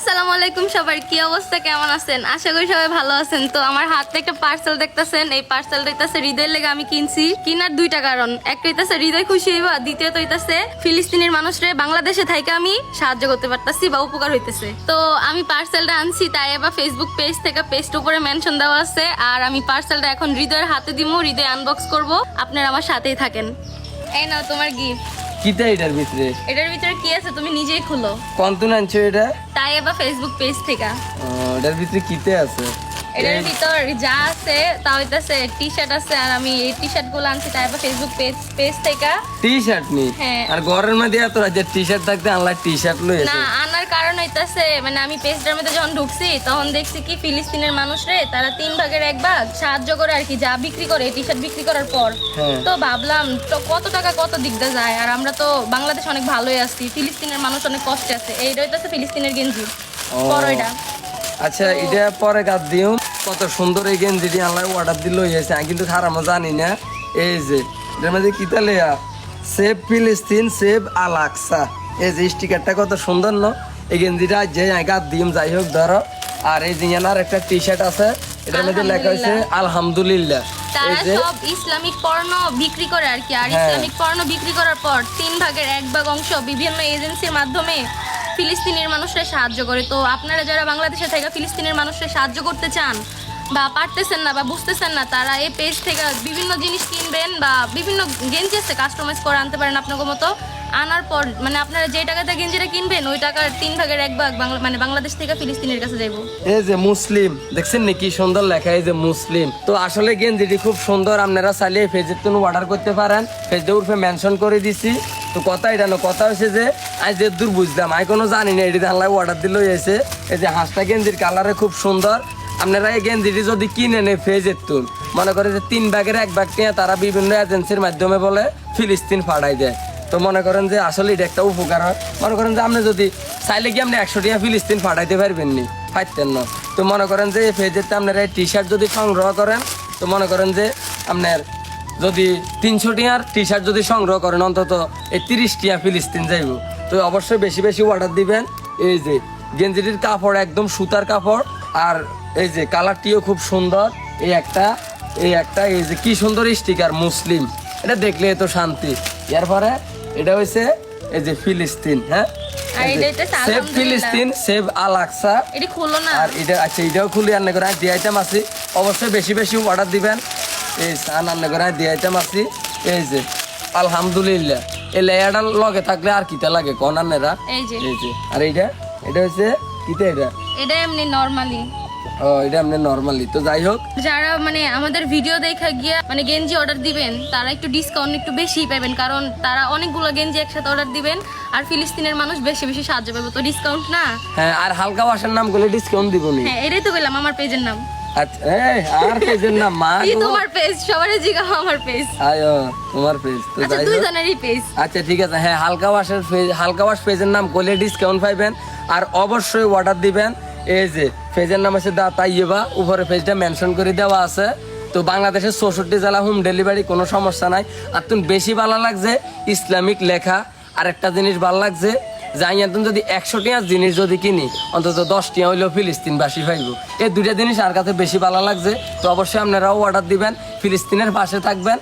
আসসালামু আলাইকুম সবার কি অবস্থা? কেমন আছেন? আশা করি সবাই ভালো আছেন। তো আমার হাত একটা পার্সেল দেখতেছেন। এই পার্সেল দেখতেছে হৃদয়ের লেগে আমি কিনছি। কিনার দুইটা কারণ। একটা হইতাছে হৃদয় খুশি হইবা। দ্বিতীয়ত হইতাছে ফিলিস্তিনের মানুষরে বাংলাদেশে থাইকে আমি সাহায্য করতে পারতাছি বা উপকার হইতেছে। তো আমি পার্সেলটা আনছি, তাই এবার ফেসবুক পেজ থেকে পেজটা উপরে মেনশন দেওয়া আছে। আর আমি পার্সেলটা এখন হৃদয়ের হাতে দিমু, হৃদয় আনবক্স করব। আপনারা আমার সাথেই থাকেন। এই নাও তোমার গিফট কিতা এটার ভিতরে? এটার ভিতরে কি আছে তুমি নিজেই খুলো। কন্তন আনছো এটা? তাই এবার ফেসবুক পেজ থেকে। এটার ভিতরে কিতে আছে? এটার ভিতর যা আছে তা হইতাছে টি শার্ট আছে আর আমি এই টি শার্টগুলো আনছি তাই আবার ফেসবুক পেজ পেজ থেকে। টি শার্ট নি? হ্যাঁ। আর ঘরের মধ্যে এত রাজ্যের টি শার্ট থাকতে আনলা টি শার্ট লই না কারণ হইতাছে মানে আমি পেজটার মধ্যে যখন ঢুকছি তখন দেখছি কি ফিলিস্তিনের মানুষরে তারা তিন ভাগের এক ভাগ সাহায্য করে আর কি যা বিক্রি করে টি শার্ট বিক্রি করার পর। হ্যাঁ। তো ভাবলাম তো কত টাকা কত দিক দিয়ে যায়? আর আমরা তো বাংলাদেশ অনেক ভালোই আছি ফিলিস্তিনের মানুষ অনেক কষ্টে আছে। এইটা হইতাছে ফিলিস্তিনের গেঞ্জি ও। আচ্ছা এটা পরে কাজ দিও। কত সুন্দর এই গেঞ্জি গেঞ্জিটি আনলাই অর্ডার দিল হয়েছে আমি কিন্তু খারাপ জানি না। এই যে এটার মধ্যে কিতা লেয়া সেভ ফিলিস্তিন সেভ আলাক্সা এই যে স্টিকারটা কত সুন্দর ন? এই গেঞ্জিটা যে গাত দিম যাই হোক ধরো। আর এই জিয়ানার একটা টি শার্ট আছে এটার মধ্যে লেখা হয়েছে আলহামদুলিল্লাহ। তারা সব ইসলামিক পণ্য বিক্রি করে আর কি আর হ্যাঁ। ইসলামিক পণ্য বিক্রি করার পর তিন ভাগের এক ভাগ অংশ বিভিন্ন এজেন্সির মাধ্যমে ফিলিস্তিনের মানুষরা সাহায্য করে। তো আপনারা যারা বাংলাদেশে থেকে ফিলিস্তিনের মানুষরা সাহায্য করতে চান বা পারতেছেন না বা বুঝতেছেন না তারা এই পেজ থেকে বিভিন্ন জিনিস কিনবেন বা বিভিন্ন গেঞ্জি আছে কাস্টমাইজ করে আনতে পারেন আপনার মতো। আনার পর মানে আপনারা যে টাকাতে গেঞ্জিটা কিনবেন, ওই টাকার তিন ভাগের এক ভাগ মানে বাংলাদেশ থেকে ফিলিস্তিনের কাছে যাইবো। এই যে মুসলিম, দেখছেন নাকি সুন্দর লেখা এই যে মুসলিম। তো আসলে গেঞ্জিটি খুব সুন্দর, আপনারা চাইলে ফেজের তুমি অর্ডার করতে পারেন। ফেজের উপরে মেনশন করে দিছি। তো কথা এটা না, কথা হচ্ছে যে আজ যে দূর বুঝলাম, আমি কোনো জানি না এটি আল্লাহ অর্ডার দিল এসে এই যে হাঁসটা গেঞ্জির কালারে খুব সুন্দর। আপনারা এই গেঞ্জিটি যদি কিনে নেন ফেজের তুন মনে করে যে তিন ভাগের এক ভাগ নিয়ে তারা বিভিন্ন এজেন্সির মাধ্যমে বলে ফিলিস্তিন ফাড়াই দেয়। তো মনে করেন যে আসলে এটা একটা উপকার হয়। মনে করেন যে আপনি যদি চাইলে কি আপনি একশো টাকা ফিলিস্তিন ফাটাইতে পারবেন নি পারতেন না। তো মনে করেন যে এই পেজেতে আপনারা টি শার্ট যদি সংগ্রহ করেন, তো মনে করেন যে আপনার যদি তিনশো টিয়ার টি শার্ট যদি সংগ্রহ করেন, অন্তত এই তিরিশ টিয়া ফিলিস্তিন যাইব। তো অবশ্যই বেশি বেশি অর্ডার দিবেন। এই যে গেঞ্জিটির কাপড় একদম সুতার কাপড়, আর এই যে কালারটিও খুব সুন্দর। এই একটা এই একটা, এই যে কি সুন্দর স্টিকার, মুসলিম। এটা দেখলে তো শান্তি। এরপরে এটা হয়েছে এই যে ফিলিস্তিন হ্যাঁ? সেভ। ফিলিস্তিন সেভ না। আর এটা আচ্ছা এটাও খুলি রান্না করে দিয়ে আইটেম আছি অবশ্যই বেশি বেশি অর্ডার দিবেন। এই সান করে দিয়ে আছি এই যে আলহামদুলিল্লাহ। এই লগে থাকলে আর লাগে এই যে। আর এইটা? এটা হচ্ছে এটা? এটা এমনি নর্মালি ও এটা আপনি নর্মালি তো যাই হোক। যারা মানে আমাদের ভিডিও দেখা গিয়া মানে গেঞ্জি অর্ডার দিবেন তারা একটু ডিসকাউন্ট একটু বেশি পাবেন কারণ তারা অনেকগুলো গেঞ্জি একসাথে অর্ডার দিবেন আর ফিলিস্তিনের মানুষ বেশি বেশি সাহায্য পাবে তো ডিসকাউন্ট না? হ্যাঁ আর হালকা ওয়াশের নাম করলে ডিসকাউন্ট দিব নি হ্যাঁ এটাই তো বললাম আমার পেজের নাম। আচ্ছা এই, আর পেজের নাম? মা কি তোমার পেজ আমার পেজ আয়ো তোমার পেজ তো আচ্ছা পেজ আচ্ছা ঠিক আছে। হ্যাঁ হালকা ওয়াশের পেজ হালকা ওয়াশ পেজের নাম করলে ডিসকাউন্ট পাইবেন আর অবশ্যই অর্ডার দিবেন। এই যে, পেজের নাম আছে দা তাইয়েবা উপরে পেজটা মেনশন করে দেওয়া আছে। তো বাংলাদেশের চৌষট্টি জেলা হোম ডেলিভারি কোনো সমস্যা নাই। আর তুমি বেশি ভালো লাগছে ইসলামিক লেখা। আর একটা জিনিস ভালো লাগছে যাই তুমি যদি একশো টিয়ার জিনিস যদি কিনি, অন্তত দশ টিয়া হইলেও ফিলিস্তিনবাসী পাইব। এই দুইটা জিনিস আর কাছে বেশি ভালো লাগছে। তো অবশ্যই আপনারাও অর্ডার দিবেন, ফিলিস্তিনের পাশে থাকবেন।